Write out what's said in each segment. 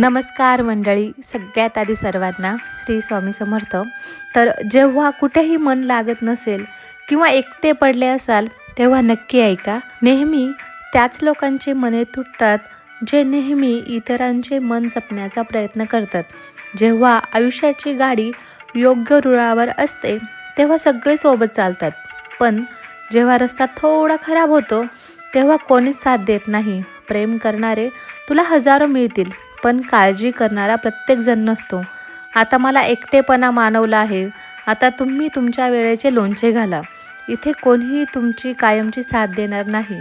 नमस्कार मंडळी सगळ्यात आधी सर्वांना श्री स्वामी समर्थ. तर जेव्हा कुठेही मन लागत नसेल किंवा एकटे पडले असाल तेव्हा नक्की ऐका. नेहमी त्याच लोकांचे मने तुटतात जे नेहमी इतरांचे मन जपण्याचा प्रयत्न करतात. जेव्हा आयुष्याची गाडी योग्य रुळावर असते तेव्हा सगळे सोबत चालतात. पण जेव्हा रस्ता थोडा खराब होतो तेव्हा कोणीच साथ देत नाही. प्रेम करणारे तुला हजारो मिळतील. पण काळजी करणारा प्रत्येकजण नसतो. आता मला एकटेपणा मानवला आहे. आता तुम्ही तुमच्या वेळेचे लोणचे घाला. इथे कोणीही तुमची कायमची साथ देणार नाही.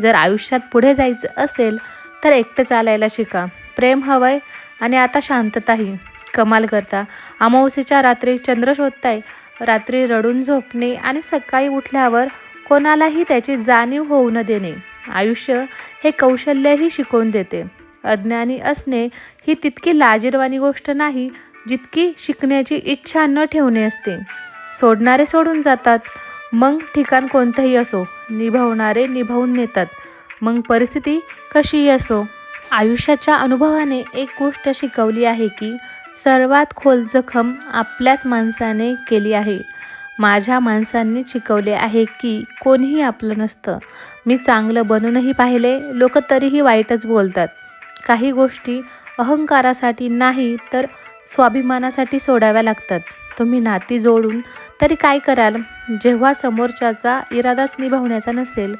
जर आयुष्यात पुढे जायचं असेल तर एकटं चालायला शिका. प्रेम हवंय आणि आता शांतताही. कमाल करता. अमावस्येच्या रात्री चंद्र शोधताय. रात्री रडून झोपणे आणि सकाळी उठल्यावर कोणालाही त्याची जाणीव होऊ न देणे. आयुष्य हे कौशल्यही शिकवून देते. अज्ञानी असणे ही तितकी लाजीरवाणी गोष्ट नाही जितकी शिकण्याची इच्छा न ठेवणे असते. सोडणारे सोडून जातात. मग ठिकाण कोणतंही असो निभावणारे निभावून नेतात. मग परिस्थिती कशीही असो. आयुष्याच्या अनुभवाने एक गोष्ट शिकवली आहे की सर्वात खोल जखम आपल्याच माणसाने केली आहे. माझ्या माणसांनी शिकवले आहे की कोणीही आपलं नसतं. मी चांगलं बनूनही पाहिले लोक तरीही वाईटच बोलतात. काही गोष्टी अहंकारासाठी नाही तर स्वाभिमानासाठी सोडाव्या लागतात. तुम्ही नाती जोडून तरी काय कराल? जेव्हा समोरच्याचा इरादाच निभावण्याचा नसेल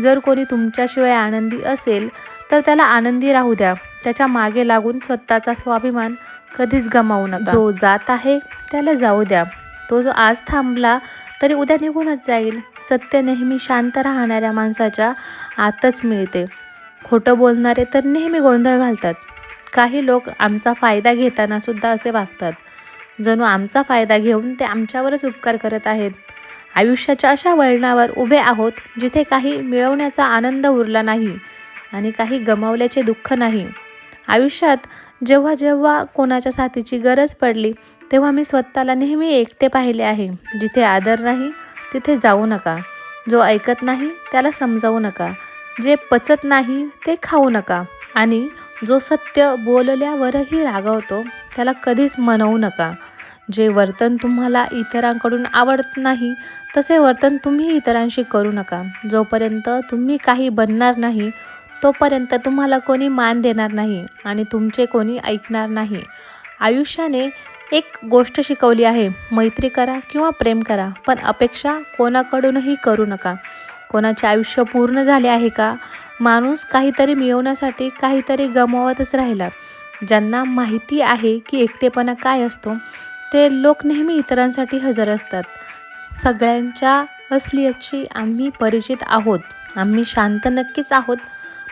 जर कोणी तुमच्याशिवाय आनंदी असेल तर त्याला आनंदी राहू द्या. त्याच्यामागे लागून स्वतःचा स्वाभिमान कधीच गमावू नका. जो जात आहे त्याला जाऊ द्या. तो जो आज थांबला तरी उद्या निघूनच जाईल. सत्य नेहमी शांत राहणाऱ्या माणसाच्या आतच मिळते. खोटं बोलणारे तर नेहमी गोंधळ घालतात. काही लोक आमचा फायदा घेताना सुद्धा असे वागतात. जणू आमचा फायदा घेऊन ते आमच्यावरच उपकार करत आहेत. आयुष्याच्या अशा वळणावर उभे आहोत जिथे काही मिळवण्याचा आनंद उरला नाही आणि काही गमावल्याचे दुःख नाही. आयुष्यात जेव्हा जेव्हा कोणाच्या साथीची गरज पडली तेव्हा मी स्वतःला नेहमी एकटे पाहिले आहे. जिथे आदर नाही तिथे जाऊ नका. जो ऐकत नाही त्याला समजावू नका. जे पचत नाही ते खाऊ नका. आणि जो सत्य बोलल्यावरही रागवतो त्याला कधीच मनवू नका. जे वर्तन तुम्हाला इतरांकडून आवडत नाही तसे वर्तन तुम्ही इतरांशी करू नका. जोपर्यंत तुम्ही काही बनणार नाही तोपर्यंत तुम्हाला कोणी मान देणार नाही आणि तुमचे कोणी ऐकणार नाही. आयुष्याने एक गोष्ट शिकवली आहे मैत्री करा किंवा प्रेम करा पण अपेक्षा कोणाकडूनही करू नका. कोणाचे आयुष्य पूर्ण झाले आहे का? माणूस काहीतरी मिळवण्यासाठी काहीतरी गमावतच राहिला. ज्यांना माहिती आहे की एकटेपणा काय असतो ते लोक नेहमी इतरांसाठी हजर असतात. सगळ्यांच्या असलियतशी आम्ही परिचित आहोत. आम्ही शांत नक्कीच आहोत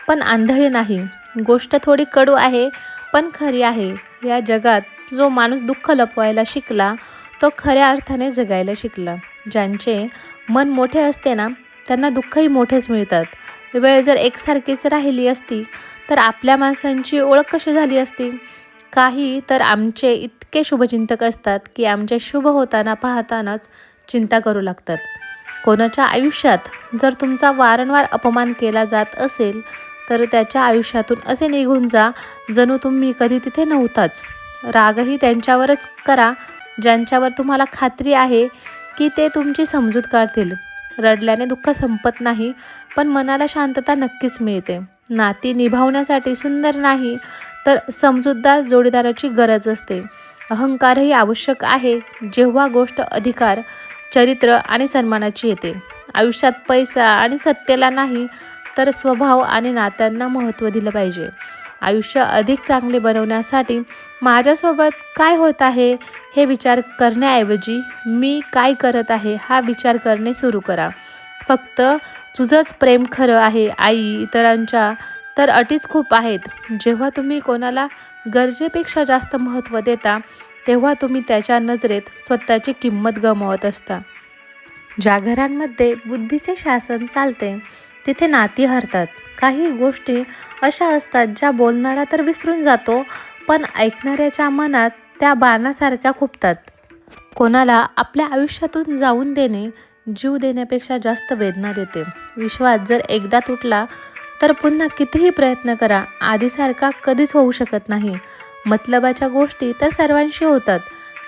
पण आंधळी नाही. गोष्ट थोडी कडू आहे पण खरी आहे. या जगात जो माणूस दुःख लपवायला शिकला तो खऱ्या अर्थाने जगायला शिकला. ज्यांचे मन मोठे असते ना त्यांना दुःखही मोठेच मिळतात. वेळ जर एकसारखीच राहिली असती तर आपल्या माणसांची ओळख कशी झाली असती? काही तर आमचे इतके शुभचिंतक असतात की आमचे शुभ होताना पाहतानाच चिंता करू लागतात. कोणाच्या आयुष्यात जर तुमचा वारंवार अपमान केला जात असेल तर त्याच्या आयुष्यातून असे निघून जा जणू तुम्ही कधी तिथे नव्हताच. रागही त्यांच्यावरच करा ज्यांच्यावर तुम्हाला खात्री आहे की ते तुमची समजूत काढतील. रडल्याने दुःख संपत नाही पण मनाला शांतता नक्कीच मिळते. नाती निभावण्यासाठी सुंदर नाही तर समजूतदार जोडीदाराची गरज असते. अहंकारही आवश्यक आहे जेव्हा गोष्ट अधिकार चरित्र आणि सन्मानाची येते. आयुष्यात पैसा आणि सत्तेला नाही तर स्वभाव आणि नात्यांना महत्त्व दिलं पाहिजे. आयुष्य अधिक चांगले बनवण्यासाठी माझ्यासोबत काय होत आहे हे विचार करण्याऐवजी मी काय करत आहे हा विचार करणे सुरू करा. फक्त तुझंच प्रेम खरं आहे आई इतरांच्या तर अटीच खूप आहेत. जेव्हा तुम्ही कोणाला गरजेपेक्षा जास्त महत्त्व देता तेव्हा तुम्ही त्याच्या नजरेत स्वतःची किंमत गमावत असता. ज्या घरांमध्ये बुद्धीचे शासन चालते तिथे नाती हरतात. काही गोष्टी अशा असतात ज्या बोलणारा तर विसरून जातो पण ऐकणाऱ्याच्या मनात त्या बाणासारख्या खुपतात. कोणाला आपल्या आयुष्यातून जाऊन देणे जीव देण्यापेक्षा जास्त वेदना देते. विश्वास जर एकदा तुटला तर पुन्हा कितीही प्रयत्न करा आधीसारखा कधीच होऊ शकत नाही. मतलबाच्या गोष्टी तर सर्वांशी होतात.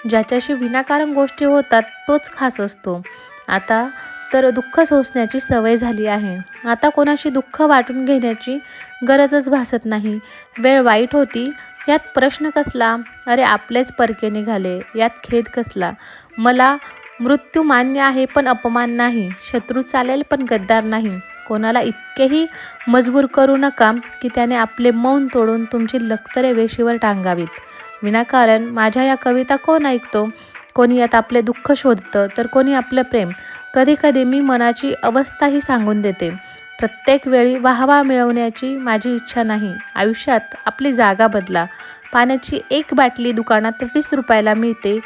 ज्याच्याशी विनाकारण गोष्टी होतात तोच खास असतो. आता तर दुःख सोसण्याची सवय झाली आहे. आता कोणाशी दुःख वाटून घेण्याची गरजच भासत नाही. वेळ वाईट होती यात प्रश्न कसला? अरे आपलेच परके निघाले यात खेद कसला? मला मृत्यू मान्य आहे पण अपमान नाही. शत्रू चालेल पण गद्दार नाही. कोणाला इतकेही मजबूर करू नका की त्याने आपले मौन तोडून तुमची लखतरे वेशीवर टांगावीत. विनाकारण माझ्या या कविता कोण ऐकतो? कोणी यात आपले दुःख शोधतं तर कोणी आपलं प्रेम. कधीकधी मी मनाची अवस्थाही सांगून देते. प्रत्येक वेळी वाहवा मिळवण्याची माझी इच्छा नाही. आयुष्यात आपली जागा बदला. पाण्याची एक बाटली दुकानात वीस रुपयाला मिळते.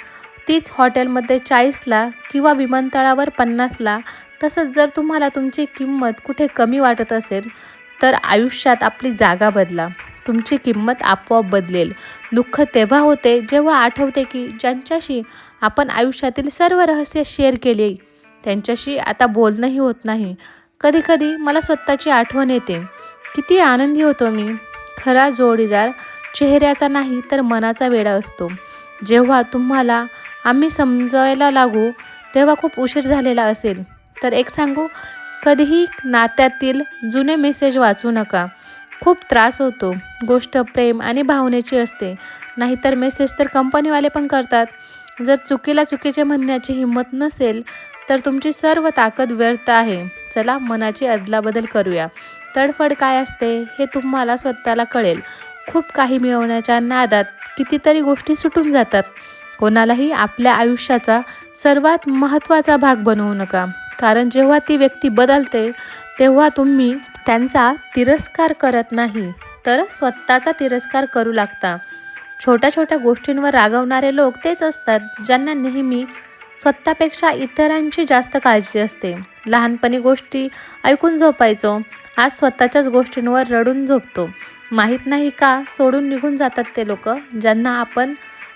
तीच हॉटेलमध्ये चाळीसला किंवा विमानतळावर पन्नासला. तसंच जर तुम्हाला तुमची किंमत कुठे कमी वाटत असेल तर आयुष्यात आपली जागा बदला. तुमची किंमत आपोआप बदलेल. दुःख तेव्हा होते जेव्हा आठवते की ज्यांच्याशी आपण आयुष्यातील सर्व रहस्य शेअर केले. त्यांच्याशी आता बोलणंही होत नाही. कधीकधी मला स्वतःची आठवण येते. किती आनंदी होतो मी. खरा जोडीदार चेहऱ्याचा नाही तर मनाचा वेडा असतो. जेव्हा तुम्हाला आम्ही समजायला लागू तेव्हा खूप उशीर झालेला असेल. तर एक सांगू कधीही नात्यातील जुने मेसेज वाचू नका. खूप त्रास होतो. गोष्ट प्रेम आणि भावनेची असते. नाहीतर मेसेज तर कंपनीवाले पण करतात. जर चुकीला चुकीचे म्हणण्याची हिंमत नसेल तर तुमची सर्व ताकद व्यर्थ आहे. चला मनाची अदलाबदल करूया. तडफड काय असते हे तुम्हाला स्वतःला कळेल. खूप काही मिळवण्याच्या नादात कितीतरी गोष्टी सुटून जातात. कोणालाही आपल्या आयुष्याचा सर्वात महत्त्वाचा भाग बनवू नका. कारण जेव्हा ती व्यक्ती बदलते तेव्हा तुम्ही त्यांचा तिरस्कार करत नाही. तर स्वतःचा तिरस्कार करू लागता. छोट्या छोट्या गोष्टींवर रागवणारे लोक तेच असतात ज्यांना नेहमी स्वतःपेक्षा इतरांची जास्त काळजी असते. लहानपणी गोष्टी ऐकून झोपायचो आज स्वतःच्याच गोष्टींवर रडून झोपतो. माहीत नाही का सोडून निघून जातात ते लोक ज्यांना आपण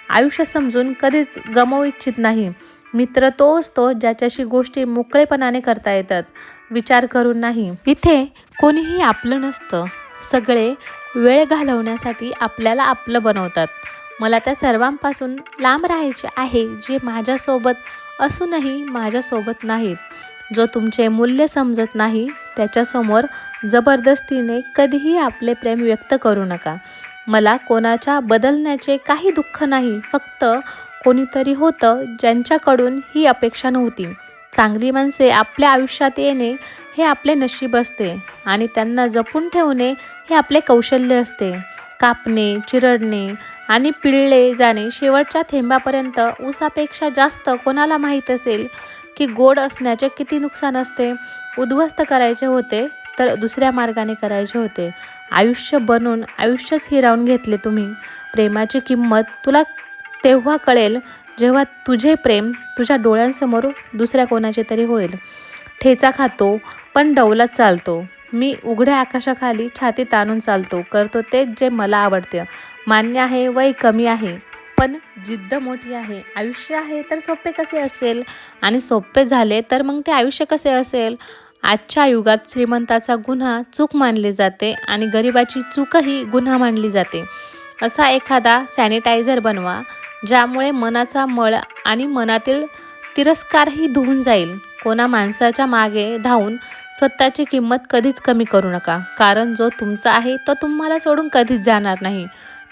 आयुष्य समजून कधीच गमवू इच्छित नाही. मित्र तो असतो ज्याच्याशी गोष्टी मोकळेपणाने करता येतात. विचार करून नाही. इथे कोणीही आपलं नसतं. सगळे वेळ घालवण्यासाठी आपल्याला आपलं बनवतात. मला त्या सर्वांपासून लांब राहायचे आहे जे माझ्यासोबत असूनही माझ्यासोबत नाहीत. जो तुमचे मूल्य समजत नाही त्याच्यासमोर जबरदस्तीने कधीही आपले प्रेम व्यक्त करू नका. मला कोणाच्या बदलण्याचे काही दुःख नाही फक्त कोणीतरी होतं ज्यांच्याकडून ही अपेक्षा नव्हती. चांगली माणसे आपल्या आयुष्यात येणे हे आपले नशीब असते आणि त्यांना जपून ठेवणे हे आपले कौशल्य असते. कापणे चिरडणे आणि पिळले जाणे शेवटच्या थेंबापर्यंत ऊसापेक्षा जास्त कोणाला माहीत असेल की गोड असण्याचे किती नुकसान असते? उद्ध्वस्त करायचे होते तर दुसऱ्या मार्गाने करायचे होते. आयुष्य बनून आयुष्यच हिरावून घेतले तुम्ही. प्रेमाची किंमत तुला तेव्हा कळेल जेव्हा तुझे प्रेम तुझ्या डोळ्यांसमोर दुसऱ्या कोणाचे तरी होईल. ठेचा खातो पण डौलत चालतो. मी उघड्या आकाशाखाली छाती ताणून चालतो. करतो तेच जे मला आवडते. मान्य आहे वय कमी आहे पण जिद्द मोठी आहे. आयुष्य आहे तर सोपे कसे असेल? आणि सोपे झाले तर मग ते आयुष्य कसे असेल? आजच्या युगात श्रीमंताचा गुन्हा चूक मानली जाते आणि गरिबाची चूकही गुन्हा मानली जाते. असा एखादा सॅनिटायझर बनवा ज्यामुळे मनाचा मळ आणि मनातील तिरस्कारही धुवून जाईल. कोणा माणसाच्या मागे धावून स्वतःची किंमत कधीच कमी करू नका. कारण जो तुमचा आहे तो तुम्हाला सोडून कधीच जाणार नाही.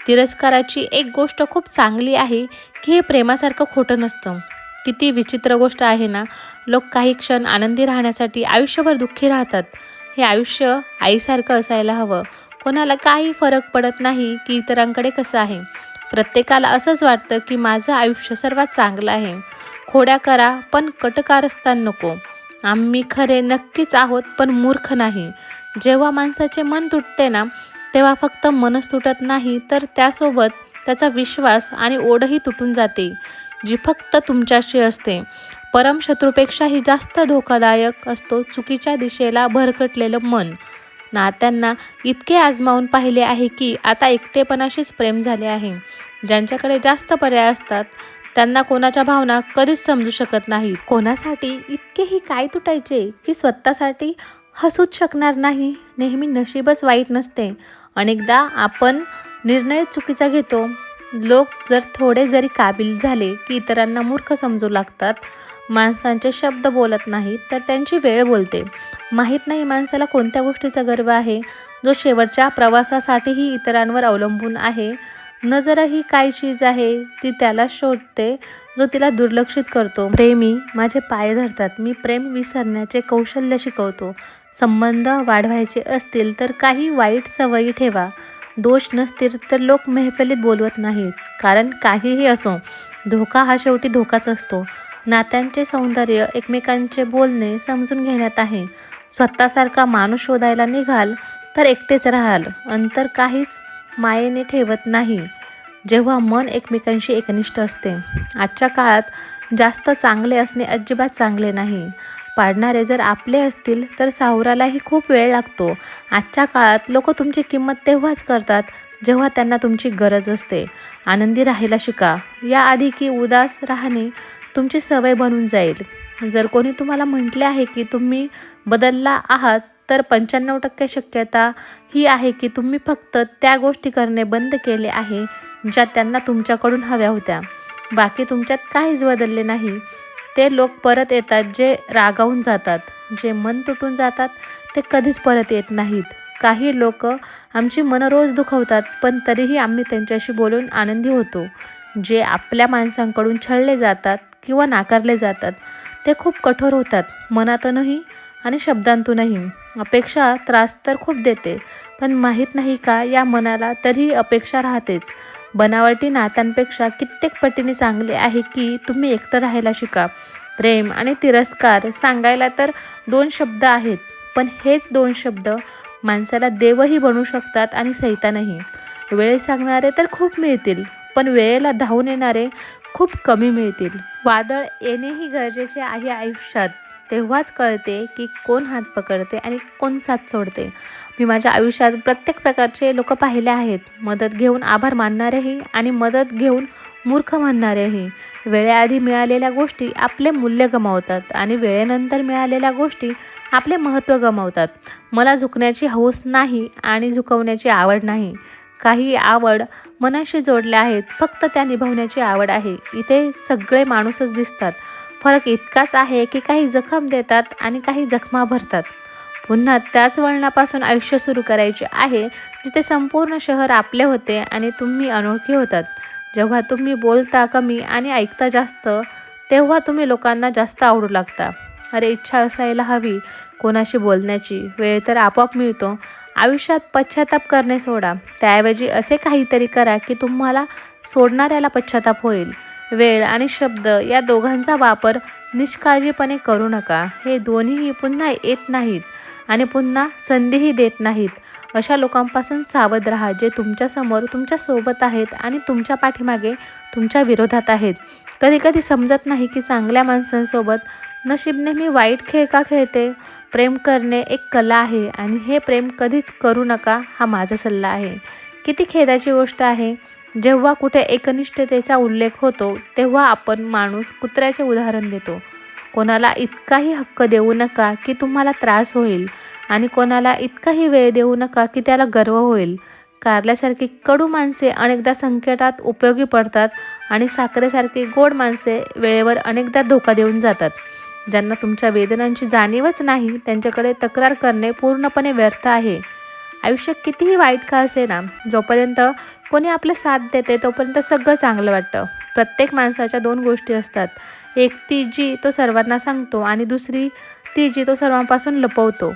तिरस्काराची एक गोष्ट खूप चांगली आहे की हे प्रेमासारखं खोटं नसतं. किती विचित्र गोष्ट आहे ना लोक काही क्षण आनंदी राहण्यासाठी आयुष्यभर दुःखी राहतात. हे आयुष्य आईसारखं असायला हवं. कोणाला काही फरक पडत नाही की इतरांकडे कसं आहे. प्रत्येकाला असंच वाटतं की माझं आयुष्य सर्वात चांगलं आहे. खोड्या करा पण कटकारस्थान नको. आम्ही खरे नक्कीच आहोत पण मूर्ख नाही. जेव्हा माणसाचे मन तुटते ना तेव्हा फक्त मनच तुटत नाही तर त्यासोबत त्याचा विश्वास आणि ओढही तुटून जाते जी फक्त तुमच्याशी असते. परमशत्रूपेक्षाही जास्त धोकादायक असतो चुकीच्या दिशेला भरकटलेलं मन. नात्यांना इतके आजमावून पाहिले आहे की आता एकटेपणाशीच प्रेम झाले आहे. ज्यांच्याकडे जास्त पर्याय असतात त्यांना कोणाच्या भावना कधीच समजू शकत नाहीत कोणासाठी इतकेही काय तुटायचे की स्वतःसाठी हसूच शकणार नाही? नेहमी नशीबच वाईट नसते. अनेकदा आपण निर्णय चुकीचा घेतो. लोक जर थोडे जरी काबिल झाले की इतरांना मूर्ख समजू लागतात माणसांचे शब्द बोलत नाहीत तर त्यांची वेळ बोलते. माहीत नाही माणसाला कोणत्या गोष्टीचा गर्व आहे. जो शेवटच्या प्रवासासाठीही इतरांवर अवलंबून आहे. नजर ही काय चीज आहे ती त्याला शोधते जो तिला दुर्लक्षित करतो. प्रेमी माझे पाय धरतात. मी प्रेम विसरण्याचे कौशल्य शिकवतो. संबंध वाढवायचे असतील तर काही वाईट सवयी ठेवा. दोष नसतील तर लोक मेहफलीत बोलवत नाहीत कारण काहीही असो धोका हा शेवटी धोकाच असतो. नात्यांचे सौंदर्य एकमेकांचे बोलणे समजून घेण्यात आहे. स्वतःसारखा माणूस शोधायला निघाल तर एकटेच राहाल. अंतर काहीच मायेने ठेवत नाही. जेव्हा मन एकमेकांशी एकनिष्ठ असते. आजच्या काळात जास्त चांगले असणे अजिबात चांगले नाही. पाडणारे जर आपले असतील तर सावरालाही खूप वेळ लागतो. आजच्या काळात लोक तुमची किंमत तेव्हाच करतात जेव्हा त्यांना तुमची गरज असते. आनंदी राहायला शिका. याआधी की उदास राहणे तुमची सवय बनून जाईल. जर कोणी तुम्हाला म्हटले आहे की तुम्ही बदलला आहात तर पंच्याण्णव टक्के शक्यता ही आहे की तुम्ही फक्त त्या गोष्टी करणे बंद केले आहे ज्या त्यांना तुमच्याकडून हव्या होत्या. बाकी तुमच्यात काहीच बदलले नाही. ते लोक परत येतात जे रागावून जातात. जे मन तुटून जातात ते कधीच परत येत नाहीत. काही लोक आमची मनं रोज दुखवतात पण तरीही आम्ही त्यांच्याशी बोलून आनंदी होतो. जे आपल्या माणसांकडून छळले जातात किंवा नाकारले जातात ते खूप कठोर होतात. मनातूनही आणि शब्दांतूनही. अपेक्षा त्रास तर खूप देते पण माहीत नाही का या मनाला तरीही अपेक्षा राहतेच. बनावटी नात्यांपेक्षा कित्येक पटीने चांगले आहे की तुम्ही एकटं राहायला शिका. प्रेम आणि तिरस्कार सांगायला तर दोन शब्द आहेत पण हेच दोन शब्द माणसाला देवही बनू शकतात आणि सैतानही. वेळ सांगणारे तर खूप मिळतील पण वेळेला धावून येणारे खूप कमी मिळतील. वादळ येणेही गरजेचे आहे आयुष्यात. तेव्हाच कळते की कोण हात पकडते आणि कोण साथ सोडते. मी माझ्या आयुष्यात प्रत्येक प्रकारचे लोक पाहिले आहेत. मदत घेऊन आभार मानणारेही आणि मदत घेऊन मूर्ख म्हणणारेही. वेळेआधी मिळालेल्या गोष्टी आपले मूल्य गमावतात आणि वेळेनंतर मिळालेल्या गोष्टी आपले महत्त्व गमावतात. मला झुकण्याची हौस नाही आणि झुकवण्याची आवड नाही. काही आवड मनाशी जोडल्या आहेत. फक्त त्या निभावण्याची आवड आहे. इथे सगळे माणूसच दिसतात. फरक इतकाच आहे की काही जखम देतात आणि काही जखमा भरतात. पुन्हा त्याच वळणापासून आयुष्य सुरू करायचे आहे जिथे संपूर्ण शहर आपले होते आणि तुम्ही अनोळखी होतात. जेव्हा तुम्ही बोलता कमी आणि ऐकता जास्त तेव्हा तुम्ही लोकांना जास्त आवडू लागता. अरे इच्छा असायला हवी कोणाशी बोलण्याची. वेळ तर आपोआप मिळतो. आयुष्यात पश्चाताप करणे सोडा. त्याऐवजी असे काहीतरी करा की तुम्हाला सोडणाऱ्याला पश्चाताप होईल. वेळ आणि शब्द या दोघांचा वापर निष्काळजीपणे करू नका. हे दोन्हीही पुन्हा येत नाहीत आणि पुन्हा संधीही देत नाहीत. अशा लोकांपासून सावध राहा जे तुमच्यासमोर तुमच्यासोबत आहेत आणि तुमच्या पाठीमागे तुमच्या विरोधात आहेत. कधीकधी समजत नाही की चांगल्या माणसांसोबत नशीब नेहमी वाईट खेळ का खेळते? प्रेम करणे एक कला आहे आणि हे प्रेम कधीच करू नका हा माझा सल्ला आहे. किती खेदाची गोष्ट आहे? जेव्हा कुठे एकनिष्ठतेचा उल्लेख होतो तेव्हा आपण माणूस कुत्र्याचे उदाहरण देतो. कोणाला इतकाही हक्क देऊ नका की तुम्हाला त्रास होईल आणि कोणाला इतकाही वेळ देऊ नका की त्याला गर्व होईल. कारल्यासारखी कडू माणसे अनेकदा संकटात उपयोगी पडतात आणि साखरेसारखी गोड माणसे वेळेवर अनेकदा धोका देऊन जातात. ज्यांना तुमच्या वेदनांची जाणीवच नाही त्यांच्याकडे तक्रार करणे पूर्णपणे व्यर्थ आहे. आयुष्य कितीही वाईट का असे ना जोपर्यंत कोणी आपलं साथ देते तोपर्यंत सगळं चांगलं वाटतं. प्रत्येक माणसाच्या दोन गोष्टी असतात. एक ती जी तो सर्वांना सांगतो आणि दुसरी ती जी तो सर्वांपासून लपवतो.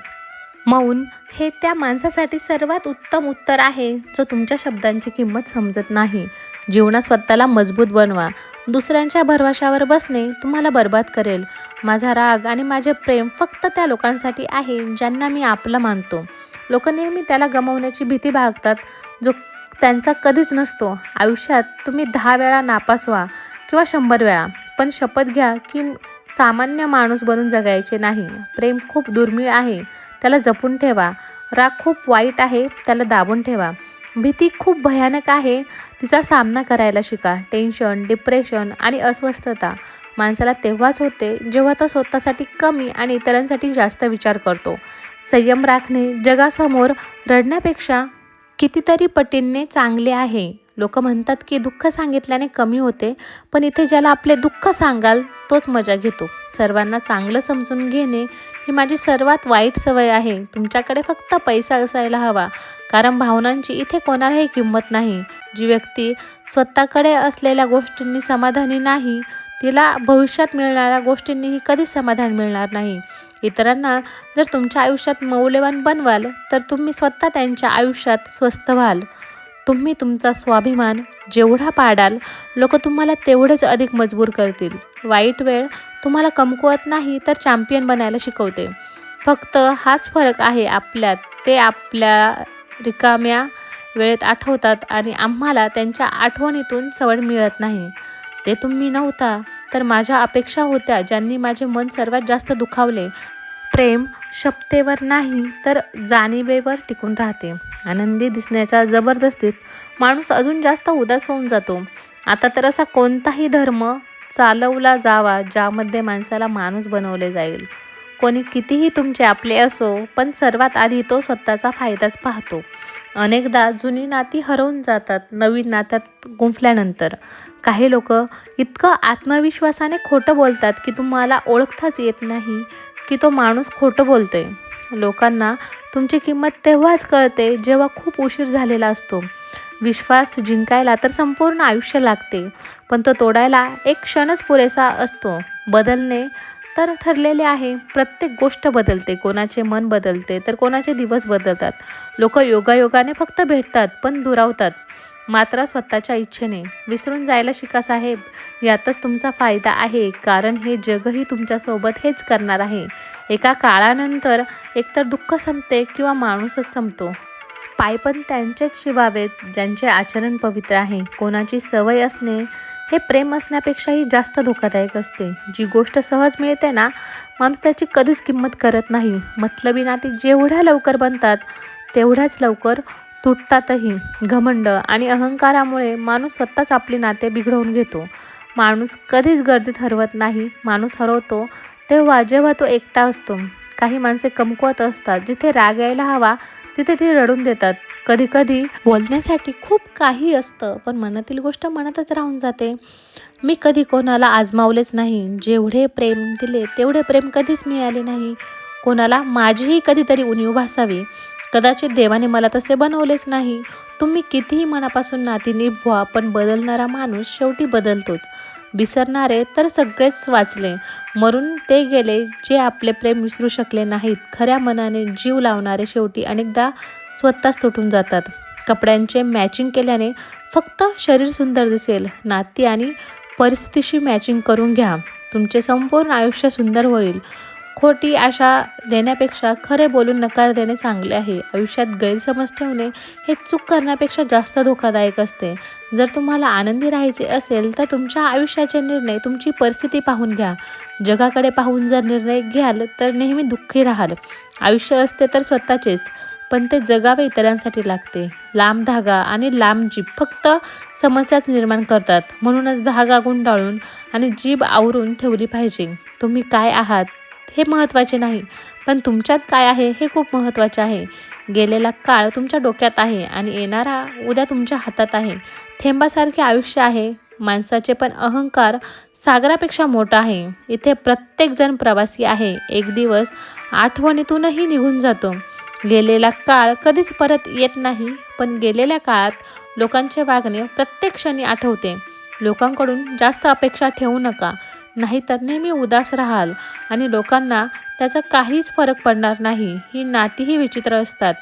मौन हे त्या माणसासाठी सर्वात उत्तम उत्तर आहे जो तुमच्या शब्दांची किंमत समजत नाही. जीवनात स्वतःला मजबूत बनवा. दुसऱ्यांच्या भरवशावर बसणे तुम्हाला बर्बाद करेल. माझा राग आणि माझे प्रेम फक्त त्या लोकांसाठी आहे ज्यांना मी आपलं मानतो. लोक नेहमी त्याला गमावण्याची भीती बाळगतात जो त्यांचा कधीच नसतो. आयुष्यात तुम्ही दहा वेळा नापास व्हा किंवा शंभर वेळा पण शपथ घ्या की सामान्य माणूस बनून जगायचे नाही. प्रेम खूप दुर्मिळ आहे त्याला जपून ठेवा. राग खूप वाईट आहे त्याला दाबून ठेवा. भीती खूप भयानक आहे तिचा सामना करायला शिका. टेन्शन डिप्रेशन आणि अस्वस्थता. माणसाला तेव्हाच होते जेव्हा तो स्वतःसाठी कमी आणि इतरांसाठी जास्त विचार करतो. संयम राखणे जगासमोर रडण्यापेक्षा कितीतरी पटींनी चांगले आहे. लोक म्हणतात की दुःख सांगितल्याने कमी होते पण इथे ज्याला आपले दुःख सांगाल तोच मजा घेतो. सर्वांना चांगलं समजून घेणे ही माझी सर्वात वाईट सवय आहे. तुमच्याकडे फक्त पैसा असायला हवा. कारण भावनांची इथे कोणालाही किंमत नाही. जी व्यक्ती स्वतःकडे असलेल्या गोष्टींनी समाधानी नाही तिला भविष्यात मिळणाऱ्या गोष्टींनीही कधीच समाधान मिळणार नाही. इतरांना जर तुमच्या आयुष्यात मौल्यवान बनवाल तर तुम्ही स्वतः त्यांच्या आयुष्यात स्वस्थ व्हाल. तुम्ही तुमचा स्वाभिमान जेवढा पाडाल लोक तुम्हाला तेवढेच अधिक मजबूर करतील. वाईट वेळ तुम्हाला कमकुवत नाही तर चॅम्पियन बनायला शिकवते. फक्त हाच फरक आहे आपल्यात ते आपल्या रिकाम्या वेळेत आठवतात आणि आम्हाला त्यांच्या आठवणीतून सवड मिळत नाही. ते तुम्ही नव्हता तर माझ्या अपेक्षा होत्या ज्यांनी माझे मन सर्वात जास्त दुखावले. प्रेम शपतेवर नाही तर जाणीवेवर टिकून राहते. आनंदी दिसण्याच्या जबरदस्तीत माणूस अजून जास्त उदास होऊन जातो. आता तर असा कोणताही धर्म चालवला जावा ज्यामध्ये माणसाला माणूस बनवले जाईल. कोणी कितीही तुमचे आपले असो पण सर्वात आधी तो स्वतःचा फायदाच पाहतो. अनेकदा जुनी नाती हरवून जातात नवीन नात्यात गुंफल्यानंतर. काही लोक इतकं आत्मविश्वासाने खोटं बोलतात की तुम्हाला ओळखताच येत नाही की तो माणूस खोटं बोलतोय. लोकांना तुमची किंमत तेव्हाच कळते जेव्हा खूप उशीर झालेला असतो. विश्वास जिंकायला तर संपूर्ण आयुष्य लागते पण तो तोडायला एक क्षणच पुरेसा असतो. बदलणे तर ठरलेले आहे. प्रत्येक गोष्ट बदलते. कोणाचे मन बदलते तर कोणाचे दिवस बदलतात. लोक योगायोगाने फक्त भेटतात पण दुरावतात. मात्र स्वतःच्या इच्छेने विसरून जायला शिका साहेब. यातच तुमचा फायदा आहे कारण हे जगही तुमच्यासोबत हेच करणार आहे. एका काळानंतर एकतर दुःख संपते किंवा माणूसच संपतो. पाय पण त्यांचेच शिवावेत ज्यांचे आचरण पवित्र आहे. कोणाची सवय असणे हे प्रेम असण्यापेक्षाही जास्त धोकादायक असते. जी गोष्ट सहज मिळते ना माणूस त्याची कधीच किंमत करत नाही. मतलबी नाती जेवढ्या लवकर बनतात तेवढ्याच लवकर तुटतातही. घमंड आणि अहंकारामुळे माणूस स्वतःच आपली नाते बिघडवून घेतो. माणूस कधीच गर्दीत हरवत नाही. माणूस हरवतो तेव्हा जेव्हा तो एकटा असतो. काही माणसे कमकुवत असतात. जिथे राग यायला हवा तिथे ती रडून देतात. कधी कधी बोलण्यासाठी खूप काही असतं पण मनातील गोष्ट मनातच राहून जाते. मी कधी कोणाला आजमावलेच नाही. जेवढे प्रेम दिले तेवढे प्रेम कधीच मिळाले नाही. कोणाला माझीही कधीतरी उणीव भासावी. कदाचित देवाने मला तसे बनवलेच नाही. तुम्ही कितीही मनापासून नाती निभवा पण बदलणारा माणूस शेवटी बदलतोच. विसरणारे तर सगळेच वाचले. मरून ते गेले जे आपले प्रेम विसरू शकले नाहीत. खऱ्या मनाने जीव लावणारे शेवटी अनेकदा स्वतःच तुटून जातात. कपड्यांचे मॅचिंग केल्याने फक्त शरीर सुंदर दिसेल. नाती आणि परिस्थितीशी मॅचिंग करून घ्या. तुमचे संपूर्ण आयुष्य सुंदर होईल. खोटी आशा देण्यापेक्षा खरे बोलून नकार देणे चांगले आहे. आयुष्यात गैरसमज ठेवणे हे चूक करण्यापेक्षा जास्त धोकादायक असते. जर तुम्हाला आनंदी राहायचे असेल तर तुमच्या आयुष्याचे निर्णय तुमची परिस्थिती पाहून घ्या. जगाकडे पाहून जर निर्णय घ्याल तर नेहमी दुःखी राहाल. आयुष्य असते तर स्वतःचेच पण ते जगावे इतरांसाठी लागते. लांब धागा आणि लांब जीभ फक्त समस्याच निर्माण करतात. म्हणूनच धागा गुंडाळून आणि जीभ आवरून ठेवली पाहिजे. तुम्ही काय आहात? हे महत्त्वाचे नाही. पण तुमच्यात काय आहे हे खूप महत्त्वाचे आहे. गेलेला काळ तुमच्या डोक्यात आहे आणि येणारा उद्या तुमच्या हातात आहे. थेंबासारखे आयुष्य आहे. माणसाचे पण अहंकार सागरापेक्षा मोठा आहे. इथे प्रत्येकजण प्रवासी आहे. एक दिवस आठवणीतूनही निघून जातो. गेलेला काळ कधीच परत येत नाही पण गेलेल्या काळात लोकांचे वागणे प्रत्येक क्षणी आठवते. लोकांकडून जास्त अपेक्षा ठेवू नका. नाहीतर नेहमी उदास राहाल आणि लोकांना त्याचा काहीच फरक पडणार नाही ही नातीही विचित्र असतात.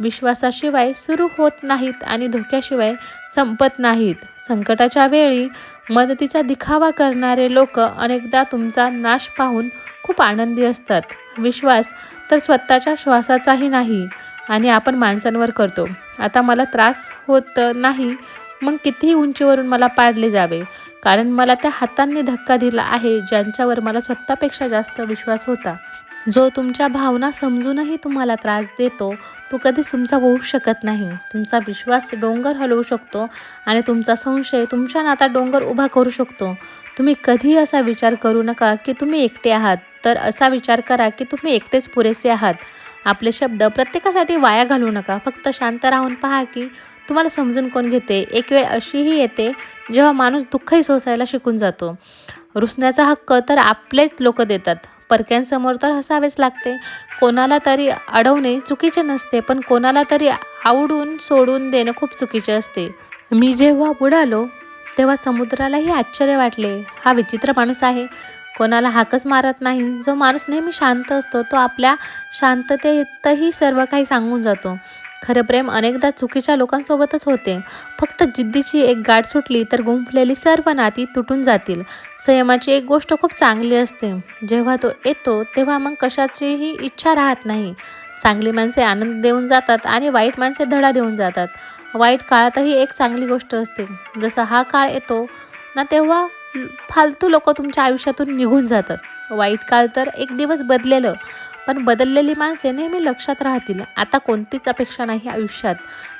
विश्वासाशिवाय सुरू होत नाहीत आणि धोक्याशिवाय संपत नाहीत. संकटाच्या वेळी मदतीचा दिखावा करणारे लोक अनेकदा तुमचा नाश पाहून खूप आनंदी असतात. विश्वास तर स्वतःच्या श्वासाचाही नाही आणि आपण माणसांवर करतो. आता मला त्रास होत नाही मग कितीही उंचीवरून मला पाडले जावे. कारण मला त्या हातांनी धक्का दिला आहे ज्यांच्यावर मला स्वतःपेक्षा जास्त विश्वास होता. जो तुमच्या भावना समजूनही तुम्हाला त्रास देतो तो कधीच तुमचा होऊ शकत नाही. तुमचा विश्वास डोंगर हलवू शकतो आणि तुमचा संशय तुमच्या नाता डोंगर उभा करू शकतो. तुम्ही कधीही असा विचार करू नका की तुम्ही एकटे आहात तर असा विचार करा की तुम्ही एकटेच पुरेसे आहात. आपले शब्द प्रत्येकासाठी वाया घालू नका. फक्त शांत राहून पहा की तुम्हाला समजून कोण घेते? एक वेळ अशीही येते जेव्हा माणूस दुःखही सोसायला शिकून जातो. रुसण्याचा हक्क तर आपलेच लोक देतात. परक्यांसमोर तर हसावेच लागते. कोणाला तरी अडवणे चुकीचे नसते पण कोणाला तरी आवडून सोडून देणं खूप चुकीचे असते. मी जेव्हा बुडालो तेव्हा समुद्रालाही आश्चर्य वाटले. हा विचित्र माणूस आहे. कोणाला हाकच मारत नाही. जो माणूस नेहमी शांत असतो तो आपल्या शांततेतही सर्व काही सांगून जातो. खरं प्रेम अनेकदा चुकीच्या लोकांसोबतच होते. फक्त जिद्दीची एक गाठ सुटली तर गुंफलेली सर्व नाती तुटून जातील. संयमाची एक गोष्ट खूप चांगली असते. जेव्हा तो येतो तेव्हा मग कशाचीही इच्छा राहत नाही. चांगली माणसे आनंद देऊन जातात आणि वाईट माणसे धडा देऊन जातात. वाईट काळातही एक चांगली गोष्ट असते. जसा हा काळ येतो ना तेव्हा फालतू लोक तुमच्या आयुष्यातून निघून जातात. वाईट काळ तर एक दिवस बदलेलं. पण बदललेली माणसे नेहमी लक्षात राहतील. आता कोणतीच अपेक्षा नाही आयुष्यात.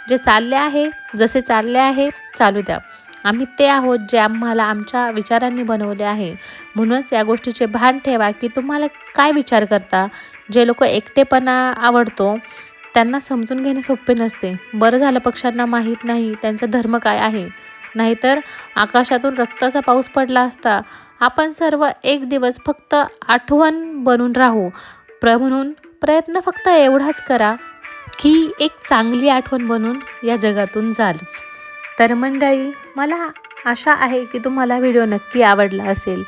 जे चालले आहे जसे चालले आहे चालू द्या. आम्ही ते आहोत जे आम्हाला आमच्या विचारांनी बनवले आहे. म्हणूनच या गोष्टीचे भान ठेवा की तुम्हाला काय विचार करता? जे लोक एकटेपणा आवडतो त्यांना समजून घेणे सोपे नसते. बरं झालं पक्षांना माहीत नाही त्यांचा धर्म काय आहे. नाहीतर आकाशातून रक्ताचा पाऊस पडला असता आपण सर्व एक दिवस फक्त आठवण बनून राहू. प्र म्हणून प्रयत्न फक्त एवढाच करा की एक चांगली आठवण बनून या जगातून जाल. तर मंडळी मला आशा आहे की तुम्हाला व्हिडिओ नक्की आवडला असेल.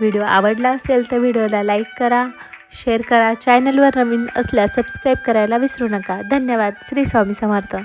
व्हिडिओ आवडला असेल तर व्हिडिओला लाईक करा शेअर करा चॅनलवर नवीन असल्यास सबस्क्राईब करायला विसरू नका. धन्यवाद. श्री स्वामी समर्थ.